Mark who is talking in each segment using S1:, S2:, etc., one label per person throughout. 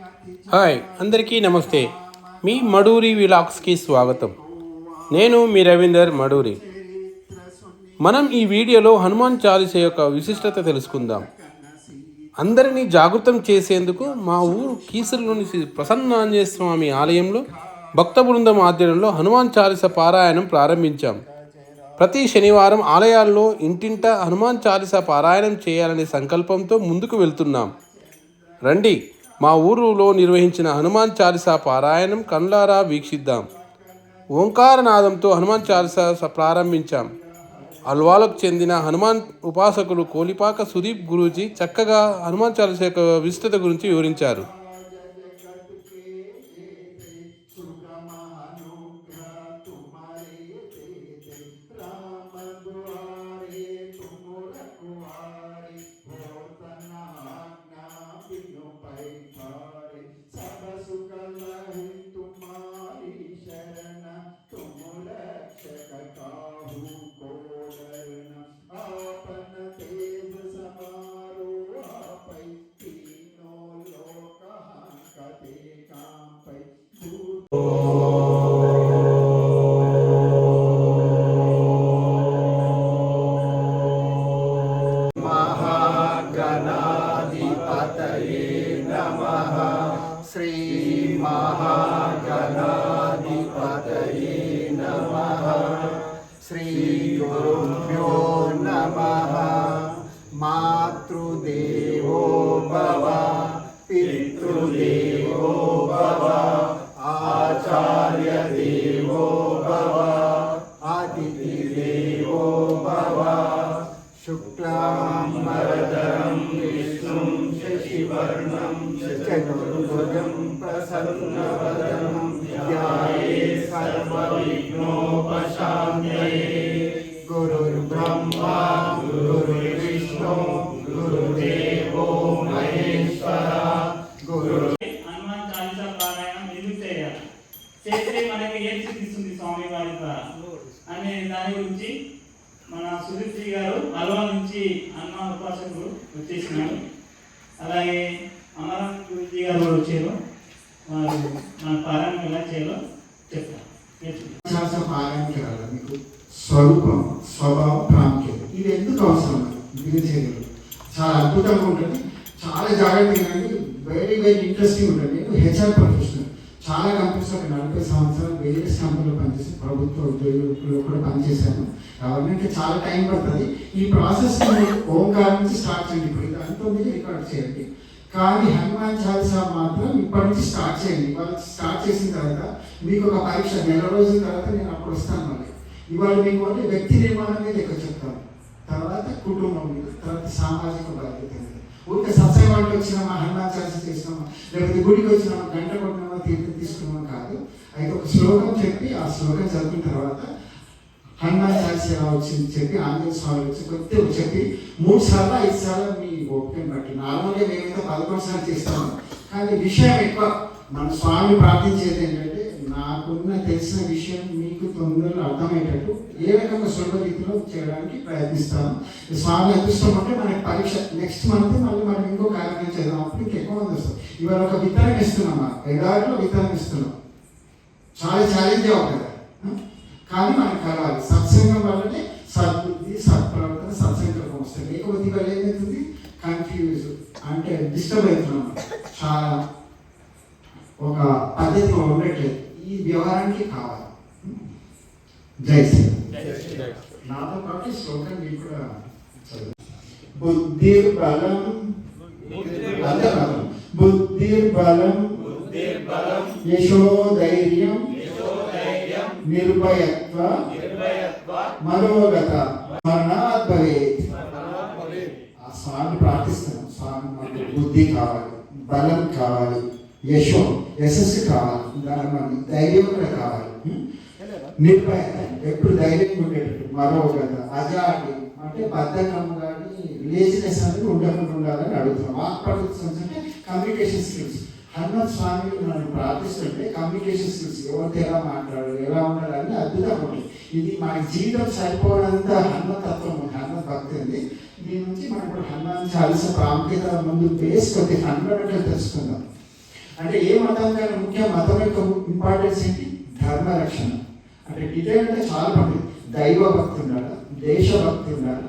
S1: Hi అందరికీ నమస్తే. మీ మడూరి విలాక్స్కి స్వాగతం. నేను మీ రవీందర్ మడూరి. మనం ఈ వీడియోలో హనుమాన్ చాలీస యొక్క విశిష్టత తెలుసుకుందాం. అందరినీ జాగృతం చేసేందుకు మా ఊరు కీసరిలోని శ్రీ ప్రసన్నాంజనేయ స్వామి ఆలయంలో భక్త బృందం ఆధ్వర్యంలో హనుమాన్ చాలీస పారాయణం ప్రారంభించాం. ప్రతి శనివారం ఆలయాల్లో ఇంటింట హనుమాన్ చాలీస పారాయణం చేయాలనే సంకల్పంతో ముందుకు వెళ్తున్నాం. రండి. మా ఊరులో నిర్వహించిన హనుమాన్ చాలీసా పారాయణం కండ్లారా వీక్షిద్దాం. ఓంకారనాదంతో హనుమాన్ చాలీసా ప్రారంభించాం. అల్వాలకు చెందిన హనుమాన్ ఉపాసకులు కోలిపాక సుదీప్ గురూజీ చక్కగా హనుమాన్ చాలీసా యొక్క విస్తృత గురించి వివరించారు.
S2: करुणवदनं ध्याये ఇంట్రెస్టింగ్ ఉంటుంది. నేను హెచ్ఆర్ ప్రొఫెషనల్ చాలా కంపెనీస్ ఒక నలభై సంవత్సరాలు వేరియస్ కంపెనీలో పనిచేసి ప్రభుత్వ ఉద్యోగులు కూడా పనిచేశాను గవర్నమెంట్ చాలా టైం పడుతుంది. ఈ ప్రాసెస్ ఓంకార్ నుంచి స్టార్ట్ చేయండి. ఇప్పుడు ఇది మీరు రికార్డ్ చేయండి. కానీ హనుమాన్ చాలీసా మాత్రం ఇప్పటి నుంచి స్టార్ట్ చేయండి. ఇవాళ స్టార్ట్ చేసిన తర్వాత మీకు ఒక పరీక్ష నెల రోజుల తర్వాత నేను అప్పుడు వస్తాను మళ్ళీ. ఇవాళ మీకు అంటే వ్యక్తి నిర్మాణం మీద ఎక్కువ చెప్తాను. తర్వాత కుటుంబం మీద తర్వాత సామాజిక బాధ్యత మీద ఊరికే సత్సంగానికి వచ్చినామా హనుమాన్ చాలీసా చేసినామా లేకపోతే గుడికి వచ్చినామా గంట కొట్టినామా తీర్థం తీసుకున్నామా కాదు. అయితే ఒక శ్లోకం చెప్పి ఆ శ్లోకం చదివిన తర్వాత హనుమాన్ ఎలా వచ్చింది చెప్పి ఆంజనేయ స్వామి వచ్చి కొద్దిగా చెప్పి మూడు సార్లు ఐదు సార్లు మీ ఓపెన్ బట్టి. నార్మల్గా మేమైతే పదకొండు సార్లు చేస్తాము కానీ విషయం ఎక్కువ. మన స్వామి ప్రార్థించేది ఏంటంటే నాకున్న తెలిసిన విషయం మీకు తొందరలో అర్థమయ్యేటట్టు ఏ విధంగా సులభరీతిలో చేయడానికి ప్రయత్నిస్తాను. స్వామి అదృష్టం అంటే మనకి పరీక్ష నెక్స్ట్ మంత్ మళ్ళీ మనం ఇంకో కార్యక్రమం చేద్దాం. అప్పుడు ఇంకెక్కువ మంది వస్తాం ఇవాళ ఒక విత్తనం ఇస్తున్నాం మనం. ఎడారిలో విత్తనం ఇస్తున్నాం. చాలా ఛాలెంజ్ అవుతుంది కానీ మనకు కలవాలి. సత్సంగం వల్లనే సద్బుద్ధి సత్ప్రవర్తన సత్సంకల్పం వస్తుంది లేకపోతే ఇవాళ ఏమవుతుంది కన్ఫ్యూజ్ అంటే డిస్టర్బ్ అవుతున్నాం. చాలా ఒక పద్ధతి ఉండట్లేదు. ఈ వ్యవహారానికి కావాలి జై శ్రీరామ్ నాతో పాటు ఈ శ్లోకం మీకు కూడా చదువు బుద్ధిర్బలం బలం బుద్ధిర్బలం యశోధైర్యం నిర్భయత్వ మనోగత మరణాత్ భవేత్ ఆ స్వామి ప్రార్థిస్తున్నాం స్వామి మాకు బుద్ధి కావాలి బలం కావాలి యశో యశస్సు కావాలి. దాని ధైర్యం కూడా కావాలి. నిర్భయ ఎప్పుడు ధైర్యం ఉండేటట్టు. మరోగత అజాడి. అంటే బద్ధకం కానీ లేజినెస్ అనేది ఉండకుండా ఉండాలని అడుగుతాం వాక్పడుతుంది అంటే కమ్యూనికేషన్ స్కిల్స్ హనుమత్ స్వామి మనం ప్రార్థిస్తుంటే కమ్యూనికేషన్ స్కిల్స్ ఎవరితో ఎలా మాట్లాడాలి ఎలా ఉండాలని అద్భుతంగా ఉంది ఇది మన జీవితం సరిపోనంత హనుమతత్వం ఉంది. హనుమత్ భక్తి ఉంది. దీని నుంచి మనం ఇప్పుడు హనుమాన్ చాలీస ప్రాముఖ్యత ముందు బేస్ కొద్ది ఫండమెంటల్ తెలుసుకుందాం. అంటే ఏ మతానికైనా ముఖ్య మతం యొక్క ఇంపార్టెన్స్ ఏంటి? ధర్మ రక్షణ. అంటే ఇదే అంటే చాలా మంది దైవ భక్తి ఉండాలి? దేశభక్తి ఉండాలి?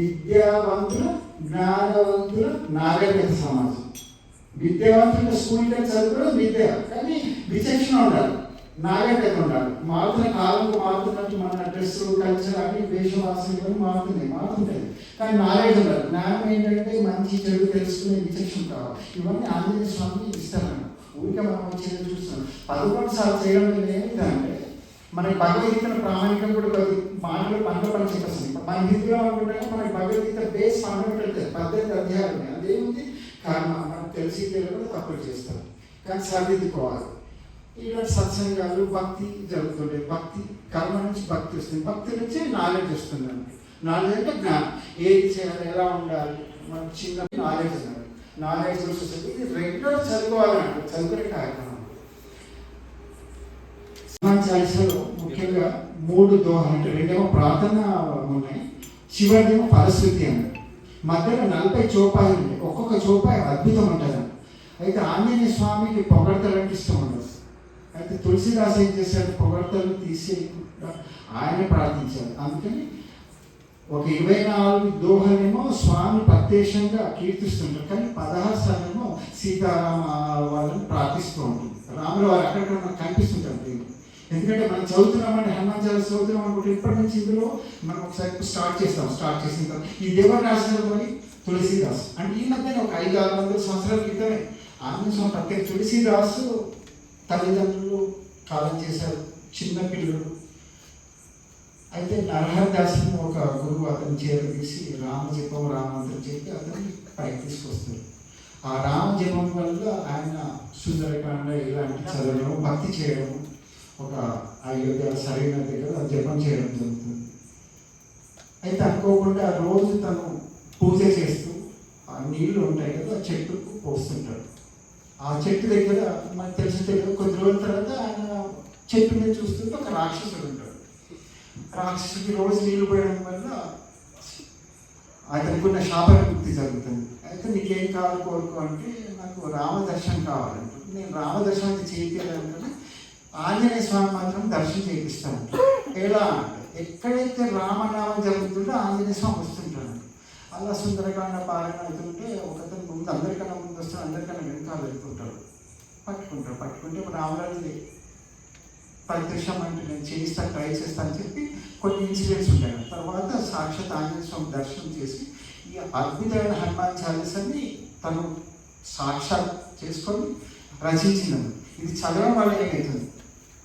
S2: విద్యావంతుల జ్ఞానవంతుల నాగరికత సమాజం. విద్యావంతుల స్కూల్ చదువుకోవడం విద్య. కానీ విచక్షణ ఉండాలి. నాగరికత ఉండాలి మారుతున్న కాలంకు మారుతున్నట్టు మన డ్రెస్ కల్చర్ అన్ని వేషవాసన ఇవన్నీ మారుతున్నాయి మారుతుంటాయి. కానీ నాలెడ్జ్ ఉండాలి జ్ఞానం ఏంటంటే మంచి చెడు తెలుసుకునే విచక్షణ కావాలి ఇవన్నీ ఆంజనేయ స్వామి ఇస్తాను ఊరికే మనం వచ్చేది చూస్తున్నాం. పదకొండు సార్లు చేయడం ఏంటంటే మనకి భగవద్గీతను ప్రామాణికం కూడా కొద్ది మాటలు పంట పని చెప్పేస్తుంది మన హిందీలో అనుకుంటే మనకి భగవద్గీత బేస్ ఫండమెంటల్ పద్దెనిమిది అధ్యాయాలు ఉన్నాయి. అదేముంది? కర్మ మనకు తెలిసి తెలియకుండా తప్పులు చేస్తారు. కానీ సరిదిద్దుకోవాలి. ఈరోజు సత్సంగాలు భక్తి జరుగుతుండే భక్తి కర్మ నుంచి భక్తి వస్తుంది. భక్తి నుంచి నాలెడ్జ్ వస్తుందండి నాలెడ్జ్ అంటే జ్ఞానం. ఏది చేయాలి ఎలా ఉండాలి మన చిన్న నాలెడ్జ్ అన్నారు నాలెడ్జ్ వస్తుంది ఇది రెగ్యులర్ చదువుకోవాలంటే చదువుకునే కార్యక్రమం. చాలీసాలో ముఖ్యంగా మూడు దోహలు అంటే రెండేమో ప్రార్థన ఉన్నాయి. చివరిదేమో పరిస్థితి అన్నాడు మధ్యలో నలభై చోపాయిలు ఉన్నాయి ఒక్కొక్క చోపాయి అద్భుతం ఉంటుంది. అయితే ఆంజనేయ స్వామికి పొగడతలంటే ఇష్టం ఉండదు. అయితే తులసిదాస్ ఏం చేశాడు? పొగడతలు తీసేయకుండా ఆయన ప్రార్థించాడు. అందుకని ఒక ఇరవై నాలుగు దోహలేమో స్వామి ప్రత్యక్షంగా కీర్తిస్తుంటారు. కానీ పదహారు సార్లేమో సీతారామ వాళ్ళని ప్రార్థిస్తూ ఉంటుంది. రాముల వారు అక్కడక్కడ మనకు కనిపిస్తుంటారు దేవుడు. ఎందుకంటే మనం చదువుతున్నామంటే హనుమాన్ చాలా చదువుతున్నాం అనుకుంటే ఇప్పటి నుంచి ఇందులో మనం ఒకసారి స్టార్ట్ చేస్తాం. స్టార్ట్ చేసిన తర్వాత ఈ దేవర్ రాసిన మరి తులసిదాస్ అంటే ఈ మధ్యన ఒక ఐదు ఆరు వందల సంవత్సరాల క్రితమే ఆంజనేయ స్వామి ప్రత్యేక తులసిదాసు తల్లిదండ్రులు కాలం చేశారు చిన్న పిల్లలు. అయితే నరహరదాసుని ఒక గురువు అతని చేరదీసి రామజపం రామంత్రం చెప్పి అతన్ని పైకి తీసుకొస్తారు. ఆ రామజపం వల్ల ఆయన సుందరకాండ ఇలాంటి చదవడం భక్తి చేయడం ఒక అయోధ్య సరైన దగ్గర జపం చేయడం జరుగుతుంది. అయితే అనుకోకుండా రోజు తను పూజ చేస్తూ ఆ నీళ్ళు ఉంటాయి కదా చెట్టుకు పోస్తుంటాడు. ఆ చెట్టు దగ్గర మనకు తెలిసిన దగ్గర కొద్ది రోజుల తర్వాత ఆయన చెట్టు మీద చూస్తుంటే ఒక రాక్షసుడు ఉంటాడు. రాక్షసుడికి రోజు నీళ్ళు పోయడం వల్ల అతనికి ఉన్న శాప జరుగుతుంది. అయితే నీకేం కావాలి కోరుకో అంటే నాకు రామదర్శనం కావాలంటే. నేను రామదర్శనాన్ని చేయించాలంటే ఆంజనేయ స్వామి మాత్రం దర్శనం చేయిస్తాను ఎలా అంటే ఎక్కడైతే రామనామం జరుగుతుందో ఆంజనేయ స్వామి వస్తుంటాడు అలా సుందరకాండ పారాయణ అవుతుంటే ఒకతను ముందు అందరికన్నా ముందు అందరికన్నా వెనకాల వెళ్తుంటాడు. పట్టుకుంటాడు పట్టుకుంటే ఇప్పుడు రామరాజు ప్రత్యక్షం అంటే నేను చేయిస్తాను ట్రై చేస్తాను అని చెప్పి కొన్ని ఇన్సిడెంట్స్ ఉంటాయి తర్వాత సాక్షాత్ ఆంజనేయ స్వామి దర్శనం చేసి ఈ అద్భుతమైన హనుమాన్ చాలీసాన్ని తను సాక్షాత్ చేసుకొని రచించినది ఇది చదవడం వల్ల ఏమవుతుంది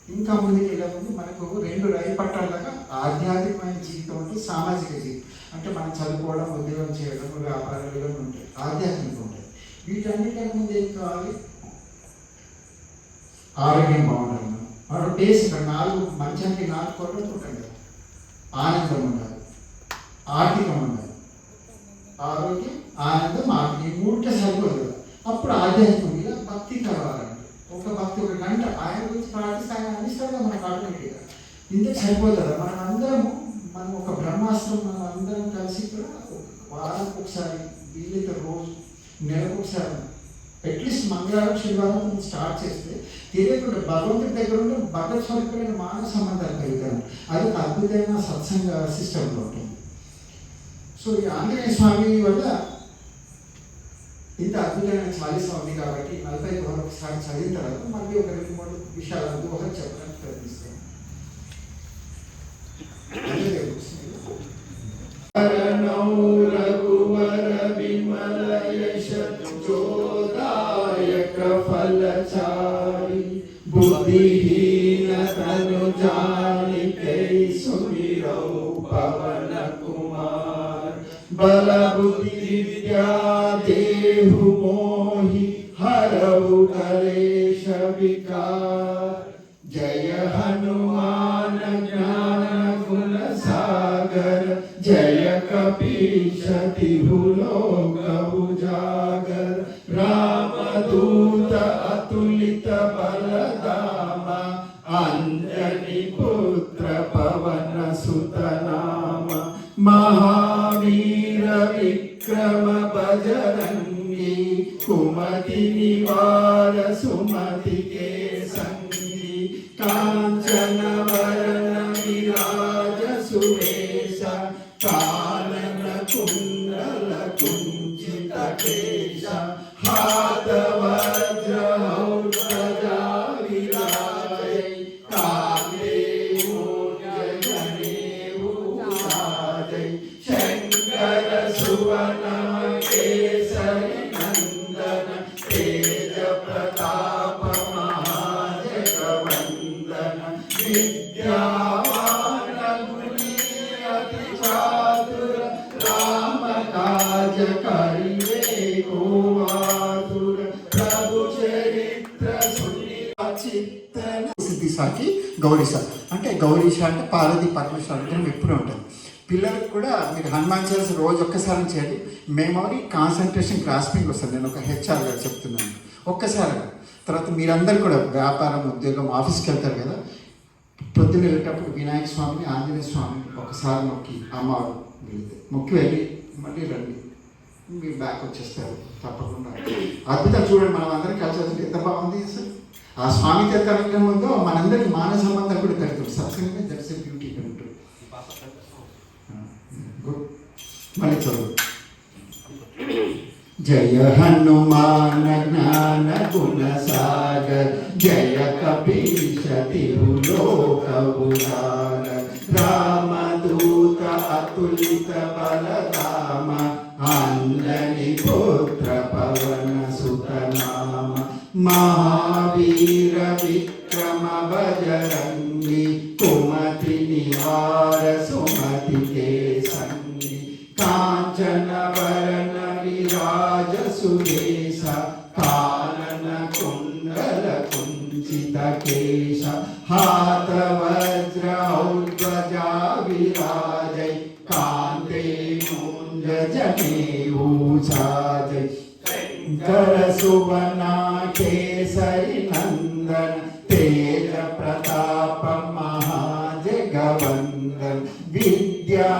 S2: ఇంకా ముందుకు వెళ్ళేముందు మనకు రెండు రైలు పట్టాలగా ఆధ్యాత్మికమైన జీవితం అంటే సామాజిక జీవితం. అంటే మనం చదువుకోవడం ఉద్యోగం చేయడం వ్యాపారాలు ఉంటాయి. ఆధ్యాత్మికం. ఉంటాయి ముందు ఏం కావాలి ఆరోగ్యం బాగుండాలి మనం మన బేస్ నాలుగు మంచానికి నాలుగు కొరలు ఉంటాయి ఆనందం ఉండాలి ఆర్థికం ఉండాలి ఆరోగ్యం ఆనందం ఆర్థికం ఈ మూడుటే సరిపోదు అప్పుడు ఆధ్యాత్మిక మీద భక్తి కావాలండి ఒక భక్తి ఒక గంట ఆయన గురించి ప్రార్థిస్తే ఆయన అందిస్తాడు మనకు ఆటోమేటిక్గా ఇంత సరిపోదు కదా మనం అందరం మనం ఒక బ్రహ్మాస్త్రం మనం అందరం కలిసి కూడా వారానికి ఒకసారి వీలైతే రోజు నెలకు ఒకసారి అట్లీస్ట్ మంగళవారం శనివారం స్టార్ట్ చేస్తే తెలియకుండా భగవంతుడి దగ్గర ఉంటే భగవత్ స్వరూపమైన మానవ సంబంధాలు కలుగుతాయి అది ఒక అద్భుతమైన సత్సంగ సిస్టంలో ఉంటుంది. సో ఈ ఆంజనేయ స్వామి వల్ల ఇంత అద్భుతమైన చాలీసా ఉంది కాబట్టి నలభై దోహలు ఒకసారి చదివిన తర్వాత మళ్ళీ ఒక రెండు మూడు విషయాలు దోహలు చెప్పడానికి ప్రయత్నిస్తాను. బల బుద్ధి విద్యా దేహు మోహి హరవు కలేశ విकार జయ హనుమాన్ జ్ఞాన గుణ సాగర జయ కపీశ తిహులోక ఉజాగర గౌరీస అంటే గౌరీశ అంటే పార్వతి పరమేశ్వర అనుగ్రహం ఎప్పుడూ ఉంటుంది పిల్లలకు కూడా మీరు హనుమాన్ చాలీస రోజు ఒక్కసారి చేయండి. మెమరీ కాన్సన్ట్రేషన్ గ్రాస్పింగ్ వస్తుంది నేను ఒక హెచ్ఆర్ గారు చెప్తున్నాను. ఒక్కసారి తర్వాత మీరందరూ కూడా వ్యాపారం ఉద్యోగం ఆఫీస్కి వెళ్తారు కదా. పొద్దున్న వెళ్ళేటప్పుడు వినాయక స్వామిని ఆంజనేయ స్వామిని ఒకసారి మొక్కి అమ్మవారు వెళితే మొక్కి వెళ్ళి మళ్ళీ రండి. మీరు బ్యాక్ వచ్చేస్తారు తప్పకుండా. అద్భుతం చూడండి మనం అందరం కలిసి వస్తుంది ఎంత బాగుంది సార్. ఆ స్వామి చేత అనుగ్రహం మనందరికి మానవ సంబంధం కూడా కలుగుతుంది సత్సంగమే దట్స్ ఎ బ్యూటీ అంటూ మళ్ళీ చదువు. జయ హనుమాన జ్ఞాన గుణ సాగర్ జయ కపీశ తిరులోక పురాణ రామదూత అతులిత బలరామ అంజని పుత్ర పవన సుతనామ మహా విక్రమ బజరంగి కుమతి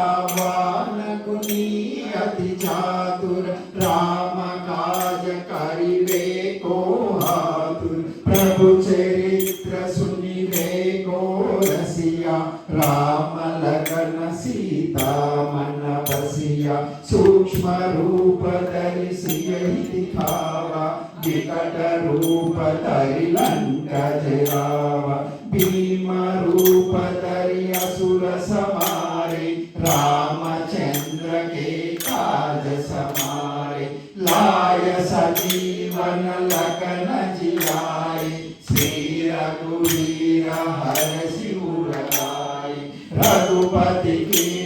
S2: విద్యావానకు నీ అతి చాతుర రామ కాజ కరివే కోహాతుర్ ప్రభు చరిత్ర సునివే కోరసియా రామ లగన సీతా మన బసియా సూక్ష్మ రూప ధరిసియ దిఖావా వికట రూప ధరి లంక జరా रघुवीर हर शिवराय रघुपति की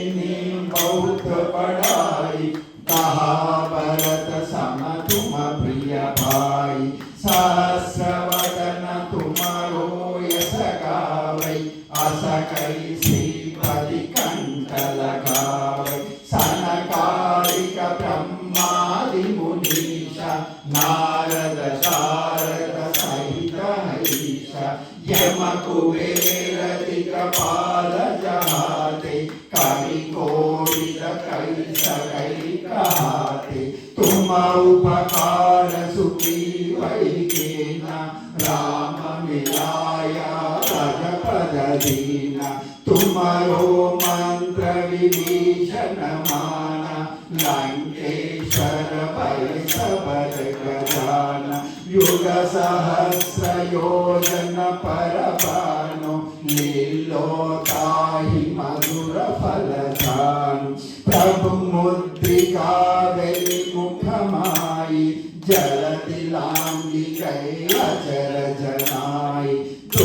S2: सुखी वै केना राम मिलाया रजपद दीना तुम्हारो मंत्र विभीषण माना लंकेश्वर भय सबद गजाना युग सहस्र योजन पर भानु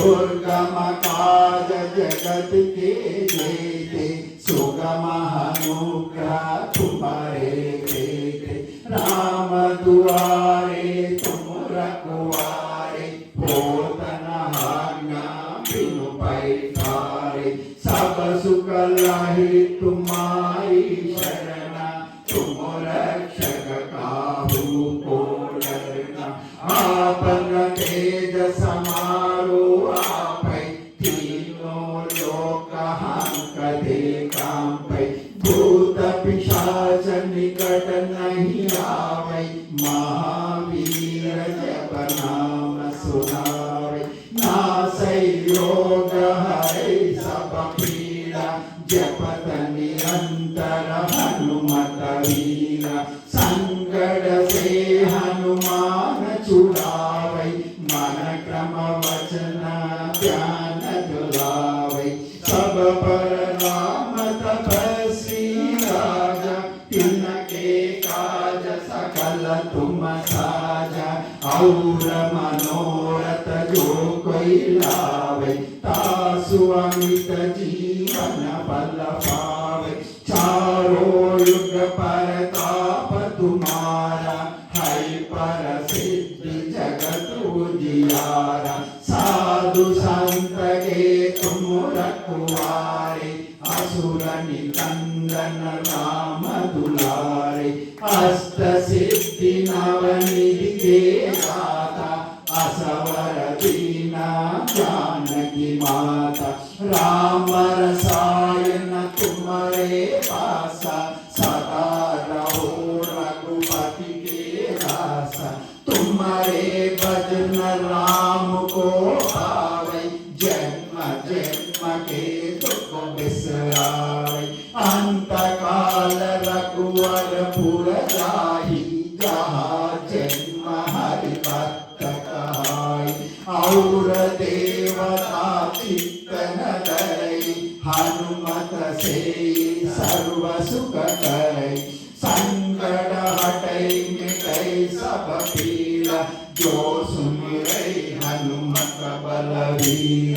S2: दुर्गम काज जगत के जेते सुगम अनुग्रह तुम्हारे జపత నిరంతర హనుమత వీర. సంగడ సే హనుమాన చుడావై మన క్రమ వచన ధ్యాన దులావై సబ పర రామ తపస్వి రాజ తినకే కాజ సకల తుమ సాజ ఔరమ సాధు సంతకే కుమ్మరకువారి అసుర నికందన రామదులారి అష్ట సిద్ధి నవనిధికే రాత అసవర దీన జానకి మాత రామరసా ఔర దేవతాతిత్తనదై హనుమత సే సర్వ సుఖకరై సంకట హటై మిటై సభ పీల జో సుమరై హనుమత బలవీర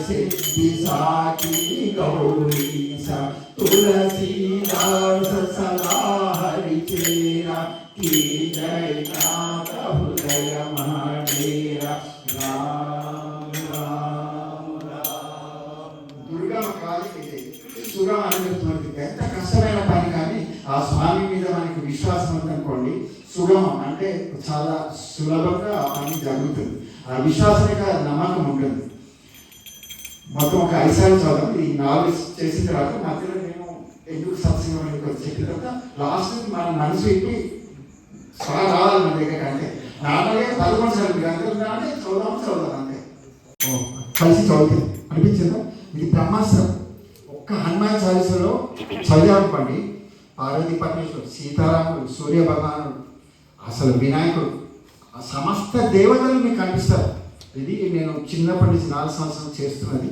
S2: सिद्धि साकी गौरीसा तुलसीदास सदा हरि चेरा की जय नाथ हृदय महाडेरा राम राम राम దుర్గా కాలికి సురం అని చెప్తున్నది ఎంత కష్టమైన పని కానీ ఆ స్వామి మీద మనకి విశ్వాసం ఉందనుకోండి సుగమం అంటే చాలా సులభంగా ఆ పని జరుగుతుంది ఆ విశ్వాసమే కాదు నమ్మకం ఉంటుంది చదవండి ఈ నాలుగు చేసిన తర్వాత మధ్యలో నేను ఎందుకు సత్సంగం అని చెప్పిన తర్వాత లాస్ట్ మన మనసు ఎక్కి స్వా రావాలి మన దగ్గర అంటే నార్మల్గా పదకొండు సార్లు గంటలు కానీ అంటే చదువుదాం చదువుదాం అంతే. కలిసి చదువుతుంది అనిపించిందా? ఇది బ్రహ్మాస్త్రం. ఒక్క హనుమాన్ చాలీసలో చదివానుకోండి పార్వతి పరమేశ్వరుడు సీతారాముడు సూర్య భగవానుడు అసలు వినాయకుడు ఆ సమస్త దేవతలు మీకు కనిపిస్తారు. ఇది నేను చిన్నప్పటి నుంచి నాలుగు సంవత్సరాలు చేస్తున్నది.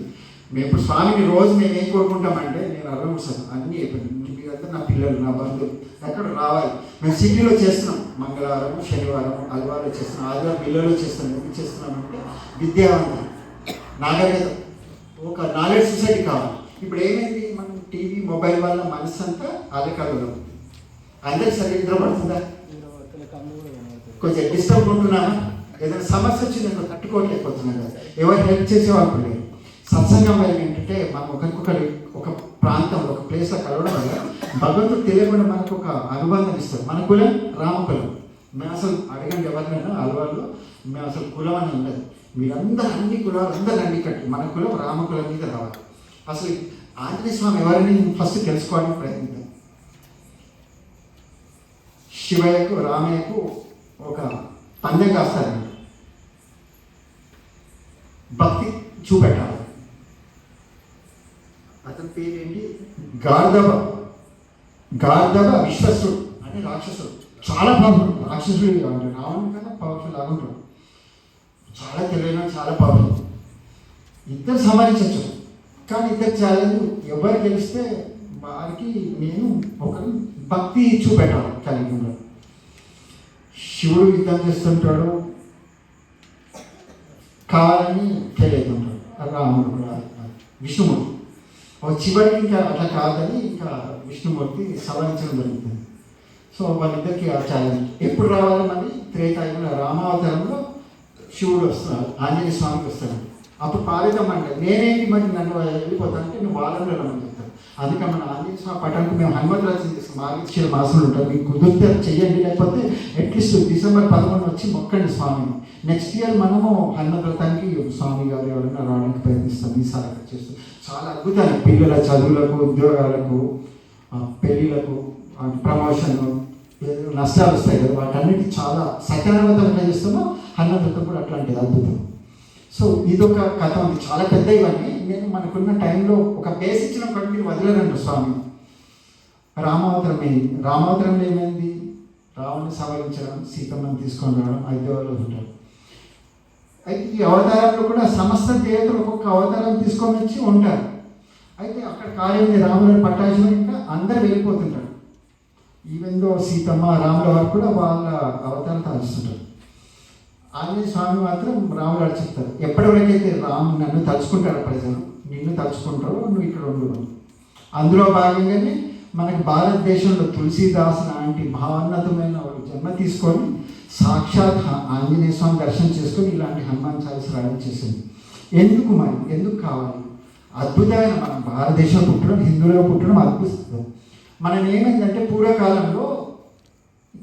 S2: మేము ఇప్పుడు స్వామిని రోజు మేము ఏం కోరుకుంటామంటే నేను అరవై సార్ అన్నీ అయిపోయింది. మీరంతా నా పిల్లలు నా బంధువులు ఎక్కడ రావాలి. మేము సిటీలో చేస్తున్నాం. మంగళవారం శనివారం ఆదివారం చేస్తున్నాం. ఆదివారం పిల్లలు చేస్తున్నాం ఎందుకు చేస్తున్నామంటే విద్యావంతం నాగరికత ఒక నాలెడ్జ్ సొసైటీ కావాలి. ఇప్పుడు ఏమైంది? మనం టీవీ మొబైల్ వల్ల మనసు అంతా అలకలలో అందరికి సరిగ్గా నిద్రపడుతుందా? కొంచెం డిస్టర్బ్ ఉంటున్నామా ఏదైనా సమస్య వచ్చింది? నేను తట్టుకోలేకపోతున్నాను కదా ఎవరు హెల్ప్ చేసేవాళ్ళు లేదు సత్సంగం వల్ల ఏంటంటే మనం ఒకరికొకరి ఒక ప్రాంతంలో ఒక ప్లేస్లో కలవడం వల్ల భగవంతుడు తెలియకుండా మనకు ఒక అనుబంధం ఇస్తారు మన కులం రామకులం మేము అసలు అడగండి ఎవరినైనా అలవాళ్ళు మేము అసలు కులం అని ఉండదు మీరందరూ అన్ని కులాలు అందరూ అన్ని కట్టి మన కులం రామకులం మీద రావాలి. అసలు ఆంజనేయ స్వామి ఎవరిని ఫస్ట్ తెలుసుకోవడానికి ప్రయత్నిద్దాం. శివయ్యకు రామయ్యకు ఒక పందెం కాస్తారండి. భక్తి చూపెట్టాలి. అతని పేరేంటి? గార్ధవ గార్ధవ విశ్వసుడు. అంటే రాక్షసుడు. చాలా పవర్ఫుల్ రాక్షసుడు అంటే రావణుడు కన్నా పవర్ఫుల్ లాగుంటాడు చాలా తెలివైన చాలా పవర్ఫుల్ ఇద్దరు సంహరించవచ్చు కానీ ఇద్దరు ఛాలెంజ్ ఎవరు గెలిస్తే వారికి నేను ఒక భక్తి చూపెట్టాలి ఉన్నాను శివుడు యుద్ధం చేస్తుంటాడు. కాలని తెలియదు రాముడు కూడా. విష్ణుమూర్తి. చివరికి ఇంకా అట్లా కాదని ఇంకా విష్ణుమూర్తి సవరించడం జరుగుతుంది. సో వాళ్ళిద్దరికి ఆ ఛాలెంజ్ ఎప్పుడు రావాలి మళ్ళీ? త్రేతాయుగంలో రామావతారంలో శివుడు వస్తున్నాడు ఆంజనేయ స్వామికి వస్తాడు. అప్పుడు పాలిద్దామంటే నేనేంటి మరి నన్ను వెళ్ళిపోతానంటే నువ్వు వాళ్ళలో రమ్మని చెప్తాను అందుకే మన ఆంజనేయ స్వామి పటానికి మేము హనుమతి రచన చేస్తాం మార్గశిర మాసంలో ఉంటాం మీకు కుదిరితే అది చెయ్యండి లేకపోతే అట్లీస్ట్ డిసెంబర్ పదకొండు వచ్చి మొక్కండి స్వామిని. నెక్స్ట్ ఇయర్ మనము హనుమతి స్వామి గారు ఎవరైనా రావడానికి ప్రయత్నిస్తాం ఈసారి అక్కడ చేస్తాం చాలా అద్భుతాలు. పిల్లల చదువులకు ఉద్యోగాలకు పెళ్ళిళ్ళకు ప్రమోషన్ నష్టాలు వస్తాయి కదా. వాటన్నిటి చాలా సత్యానందం ఎట్లా చేస్తామో హనుమతి కూడా అట్లాంటిది అద్భుతం. సో ఇదొక కథ ఉంది. చాలా పెద్ద ఇవన్నీ. నేను మనకున్న టైంలో ఒక బేస్ ఇచ్చిన ఒకటి మీరు వదలరండి స్వామి. రామావతరం ఏంది రామావతారంలో ఏమైంది? రావణ్ణి సవరించడం సీతమ్మని తీసుకొని రావడం ఐదవలో ఉంటారు. అయితే ఈ అవతారంలో కూడా సమస్త దేవతలు ఒక్కొక్క అవతారం తీసుకొని వచ్చి ఉంటారు. అయితే అక్కడ కార్యం రాములను పట్టాల్సిన ఇంకా అందరు వెళ్ళిపోతుంటారు. ఈవెన్ దో సీతమ్మ రాముల వారు కూడా వాళ్ళ అవతారం తాల్చుతుంటారు ఆంజనేయ స్వామి మాత్రం రాముడు గారు ఎప్పటివరకైతే రాము నన్ను తలుచుకుంటారు ప్రజలు నిన్ను తలుచుకుంటారు నువ్వు ఇక్కడ ఉండు అందులో భాగంగానే మనకి భారతదేశంలో తులసీదాస్ లాంటి మహోన్నతమైన ఒక జన్మ తీసుకొని సాక్షాత్ ఆంజనేయ స్వామి దర్శనం చేసుకొని ఇలాంటి హనుమాన్ చాలీస రాయడం చేసింది ఎందుకు మరి? ఎందుకు కావాలి? అద్భుతమైన మనం భారతదేశంలో పుట్టడం హిందువులో పుట్టడం అద్భుతం మనం ఏమైందంటే పూర్వకాలంలో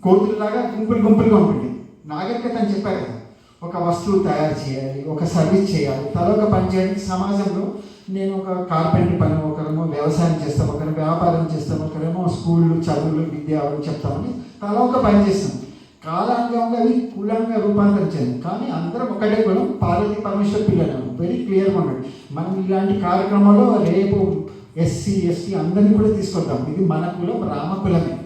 S2: కోతుల్లాగా గుంపులు గుంపులుగా ఉంటుంది నాగరికత అని చెప్పారు కదా. ఒక వస్తువు తయారు చేయాలి ఒక సర్వీస్ చేయాలి. తర్వాత ఒక పని చేయడానికి సమాజంలో నేను ఒక కార్పెంటర్ పని ఒకరేమో వ్యవసాయం చేస్తాం ఒకరు వ్యాపారం చేస్తాం ఒకరేమో స్కూళ్ళు చదువులు విద్య అవన్నీ చెప్తామని తల ఒక పని చేస్తాం కాలాంగంగా అవి కులంగా రూపాంతరం చెంది కానీ అందరం ఒకటే కులం పార్వతి పరమేశ్వర్ పిల్లలు. వెరీ క్లియర్గా ఉన్నాడు మనం ఇలాంటి కార్యక్రమంలో రేపు ఎస్సీ ఎస్టీ అందరినీ కూడా తీసుకొద్దాం. ఇది మన కులం రామ కులమే.